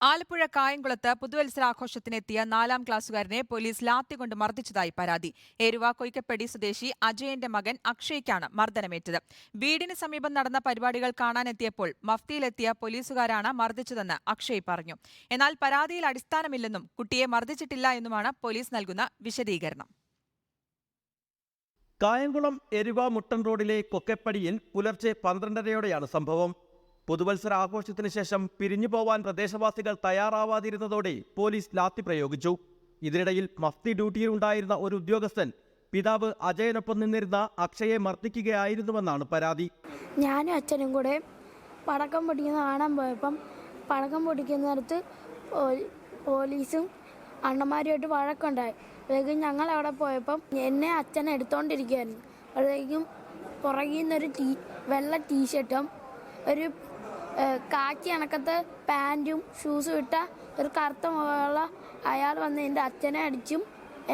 ആലപ്പുഴ കായംകുളത്ത് പുതുവത്സരാഘോഷത്തിനെത്തിയ നാലാം ക്ലാസ്സുകാരനെ പോലീസ് ലാത്തികൊണ്ട് മർദ്ദിച്ചതായി പരാതി. ഏരുവ കൊയ്ക്കപ്പടി സ്വദേശി അജയന്റെ മകൻ അക്ഷയ്ക്കാണ് മർദ്ദനമേറ്റത്. വീടിന് സമീപം നടന്ന പരിപാടികൾ കാണാനെത്തിയപ്പോൾ മഫ്തിയിലെത്തിയ പോലീസുകാരാണ് മർദ്ദിച്ചതെന്ന് അക്ഷയ് പറഞ്ഞു. എന്നാൽ പരാതിയിൽ അടിസ്ഥാനമില്ലെന്നും കുട്ടിയെ മർദ്ദിച്ചിട്ടില്ല എന്നുമാണ് പോലീസ് നൽകുന്ന വിശദീകരണം. കായംകുളം എരുവ മുട്ടൻ റോഡിലെ കൊക്കപ്പടിയിൽ പുലർച്ചെ പന്ത്രണ്ടരയോടെയാണ് സംഭവം. പുതുവത്സര ആഘോഷത്തിന് ശേഷം പിരിഞ്ഞു പോവാൻ പ്രദേശവാസികൾ തയ്യാറാവാതിരുന്നതോടെ പോലീസ് ലാത്തി പ്രയോഗിച്ചു. ഇതിനിടയിൽ മഫ്തി ഡ്യൂട്ടിയിലുണ്ടായിരുന്ന ഒരു ഉദ്യോഗസ്ഥൻ പിതാവ് അജയനൊപ്പം നിന്നിരുന്ന അക്ഷയെ മർദ്ദിക്കുകയായിരുന്നുവെന്നാണ് പരാതി. ഞാനും അച്ഛനും കൂടെ പടക്കം പൊട്ടിക്കുന്ന കാണാൻ പോയപ്പം പടക്കം പൊടിക്കുന്നിടത്ത് പോലീ- പോലീസും അണ്ണന്മാരുമായിട്ട് വഴക്കുണ്ടായി. അപ്പോഴേക്കും ഞങ്ങൾ അവിടെ പോയപ്പം എന്നെ അച്ഛനെ എടുത്തോണ്ടിരിക്കുകയായിരുന്നു. അപ്പോഴേക്കും പുറകിൽ നിന്നൊരു ടീ വെള്ള ടീഷർട്ടും ഒരു കാക്കി അണക്കത്തെ പാന്റും ഷൂസും ഇട്ട ഒരു കറുത്ത മുഖമുള്ള അയാൾ വന്ന് എന്റെ അച്ഛനെ അടിച്ചും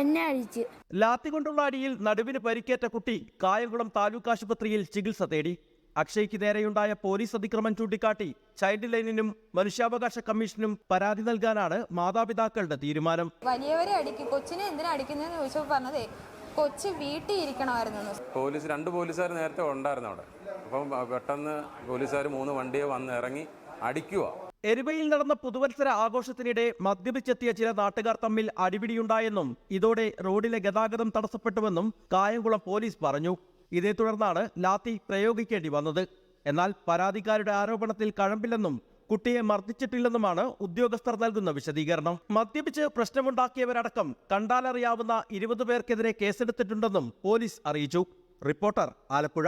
എന്നെ അഴിച്ച്. ലാത്തി കൊണ്ടുള്ള അടിയിൽ നടുവിന് പരിക്കേറ്റ കുട്ടി കായംകുളം താലൂക്ക് ആശുപത്രിയിൽ ചികിത്സ തേടി. അക്ഷയ്ക്ക് നേരെയുണ്ടായ പോലീസ് അതിക്രമം ചൂണ്ടിക്കാട്ടി ചൈൽഡ് ലൈനിനും മനുഷ്യാവകാശ കമ്മീഷനും പരാതി നൽകാനാണ് മാതാപിതാക്കളുടെ തീരുമാനം. വലിയവരെ അടിക്കും കൊച്ചിനെ എന്തിനാ അടിക്കുന്നതെന്ന് ചോദിച്ചപ്പോൾ പറഞ്ഞതേ കൊച്ചു വീട്ടിൽ ഇരിക്കണമായിരുന്നു പോലീസ് രണ്ട് പോലീസുകാർ നേരത്തെ ഉണ്ടായിരുന്നു അവിടെ. അപ്പം പെട്ടെന്ന് പോലീസുകാർ മൂന്ന് വണ്ടിയെ വന്ന് ഇറങ്ങി അടിക്കുക എരുമയിൽ നടന്ന പുതുവത്സര ആഘോഷത്തിനിടെ മദ്യപിച്ചെത്തിയ ചില നാട്ടുകാർ തമ്മിൽ അടിപിടിയുണ്ടായെന്നും ഇതോടെ റോഡിലെ ഗതാഗതം തടസ്സപ്പെട്ടുവെന്നും കായംകുളം പോലീസ് പറഞ്ഞു. ഇതേ തുടർന്നാണ് ലാത്തി പ്രയോഗിക്കേണ്ടി വന്നത്. എന്നാൽ പരാതിക്കാരുടെ ആരോപണത്തിൽ കഴമ്പില്ലെന്നും കുട്ടിയെ മർദ്ദിച്ചിട്ടില്ലെന്നുമാണ് ഉദ്യോഗസ്ഥർ നൽകുന്ന വിശദീകരണം. മദ്യപിച്ച് പ്രശ്നമുണ്ടാക്കിയവരടക്കം കണ്ടാലറിയാവുന്ന ഇരുപത് പേർക്കെതിരെ കേസെടുത്തിട്ടുണ്ടെന്നും പോലീസ് അറിയിച്ചു. റിപ്പോർട്ടർ ആലപ്പുഴ.